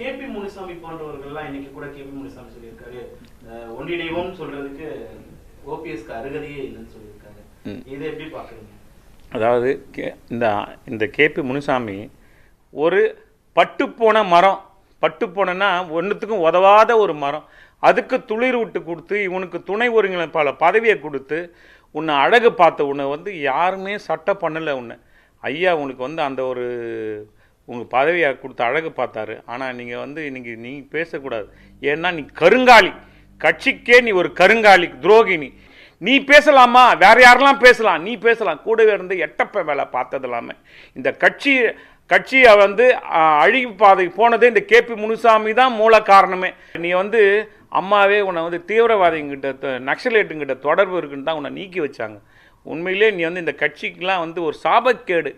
KP Munusamy போன்றவர்கள்லாம் இன்னைக்கு கூட KP Munusamy சொல்லியிருக்காரு. ஒன்றிணைவோம் சொல்றதுக்கு ஓபிஎஸ்க்கு அருகதையே இல்லைன்னு சொல்லியிருக்காரு. இதை எப்படி பாக்குறீங்க அதாவது கே இந்த இந்த கேபி முனுசாமி ஒரு பட்டுப்போன மரம். பட்டுப்போனன்னா ஒன்றுத்துக்கும் உதவாத ஒரு மரம். அதுக்கு துளிர் விட்டு கொடுத்து இவனுக்கு துணை ஒருங்கிணைப்பாளர் பதவியை கொடுத்து உன்னை அழகு பார்த்த உன்னை வந்து யாருமே சட்டம் பண்ணலை உன்னை. ஐயா உனக்கு வந்து அந்த ஒரு உங்கள் பதவியை கொடுத்த அழகு பார்த்தாரு. ஆனால் நீங்கள் வந்து இன்றைக்கி நீ பேசக்கூடாது. ஏன்னா நீ கருங்காலி. கட்சிக்கே நீ ஒரு கருங்காலி துரோகிணி நீ பேசலாமா? வேற யாரெல்லாம் பேசலாம்? நீ பேசலாம். கூடவே இருந்து எட்டப்ப வேலை பார்த்தது இல்லாமல் இந்த கட்சி கட்சியை வந்து அழுகி பாதைக்கு போனதே இந்த கேபி முனுசாமி தான் மூல காரணமே. நீ வந்து அம்மாவே உன்னை வந்து தீவிரவாதிங்கிட்ட நக்சலேட்டுங்கிட்ட தொடர்பு இருக்குன்னு தான் உன்னை நீக்கி வச்சாங்க. உண்மையிலே நீ வந்து இந்த கட்சிக்கெலாம் வந்து ஒரு சாபக்கேடு.